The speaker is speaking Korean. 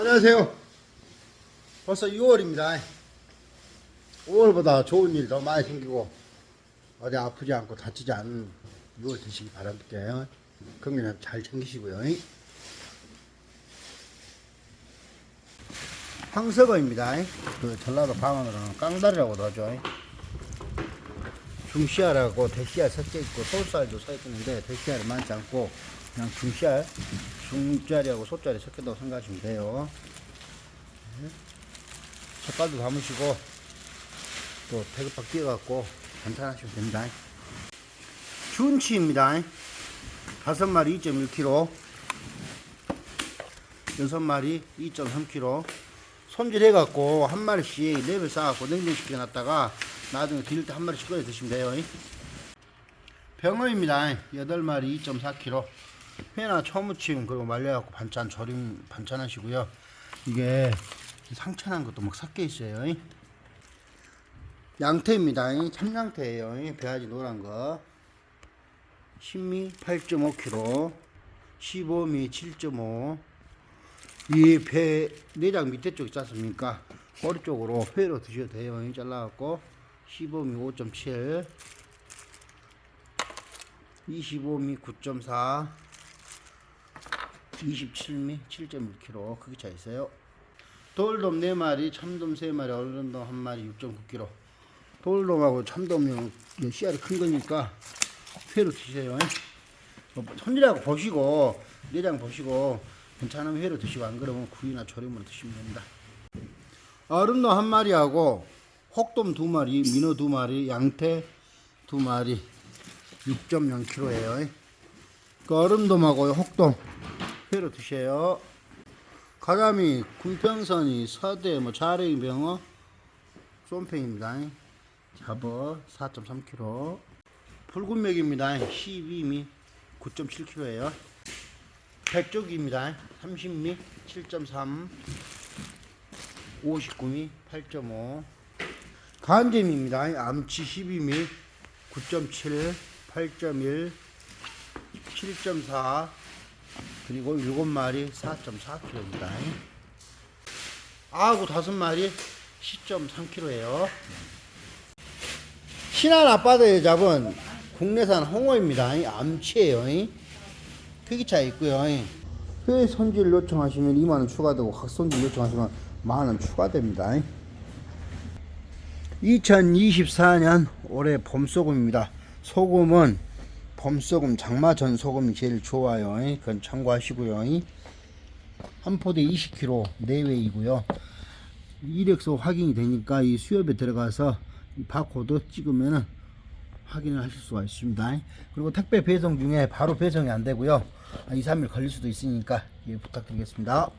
안녕하세요. 벌써 6월입니다. 5월보다 좋은 일 더 많이 생기고 어디 아프지 않고 다치지 않은 6월 되시기 바랄게요. 건강 잘 챙기시고요. 황석어입니다. 그 전라도 방언으로는 깡다리라고도 하죠. 중시알하고 대시알 섞여 있고 소살도 섞여 있는데 대시알이 많지 않고 그냥 중시알, 중짜리하고 소짜리 섞였다고 생각하시면 돼요. 네. 색깔도 담으시고 또 태극박 띄어갖고 반찬하시면 됩니다. 준치입니다. 다섯 마리 2.1kg, 여섯 마리 2.3kg. 손질해갖고 한 마리씩 랩을 쌓아갖고 냉동시켜 놨다가 나중에 드릴 때 한 마리씩 꺼내 드시면 돼요. 병어입니다. 8마리 2.4kg. 회나 초무침 그리고 말려갖고 반찬 절임 반찬 하시고요. 이게 상처난 것도 막 섞여 있어요. 양태입니다. 참양태예요. 배아지 노란 거. 10미 8.5kg, 15미 7.5. 이 배 내장 밑에 쪽 있지 않습니까? 꼬리 쪽으로 회로 드셔도 돼요. 잘라갖고 15미 5.7, 25미 9.4, 27미 7.1kg 크기 차 있어요. 돌돔 4마리, 참돔 3마리, 얼른돔 1마리 6.9kg. 돌돔하고 참돔은 씨알이 큰 거니까 회로 드세요. 어, 손질하고 보시고 내장 보시고 괜찮으면 회로 드시고 안 그러면 구이나 조림으로 드시면 됩니다. 얼음돔 한 마리하고 혹돔 두 마리, 민어 두 마리, 양태 두 마리 6.0kg예요. 그 얼음돔하고 혹돔 회로 드세요. 가자미, 군평선이, 서대, 뭐 자레이 병어, 쏨팽입니다. 잡어 4.3kg. 붉은 맥입니다. 12미 9.7kg예요. 백쪽입니다. 30미 7.3, 59미 8.5. 간잼입니다. 암치 12미 9.7, 8.1, 7.4 그리고 7마리 4.4kg입니다. 아구 5마리 10.3kg예요. 신안 앞바다에 잡은 국내산 홍어입니다. 암치예요. 크기 차이 있고요. 회 손질 요청하시면 2만원 추가되고 각 손질 요청하시면 만원 추가됩니다. 2024년 올해 봄소금입니다. 소금은 봄소금 장마전 소금이 제일 좋아요. 그건 참고하시고요. 한 포대 20kg 내외이고요. 이력서 확인이 되니까 이 수협에 들어가서 이 바코드 찍으면은 확인을 하실 수가 있습니다. 그리고 택배 배송 중에 바로 배송이 안 되고요. 2, 3일 걸릴 수도 있으니까 예, 부탁드리겠습니다.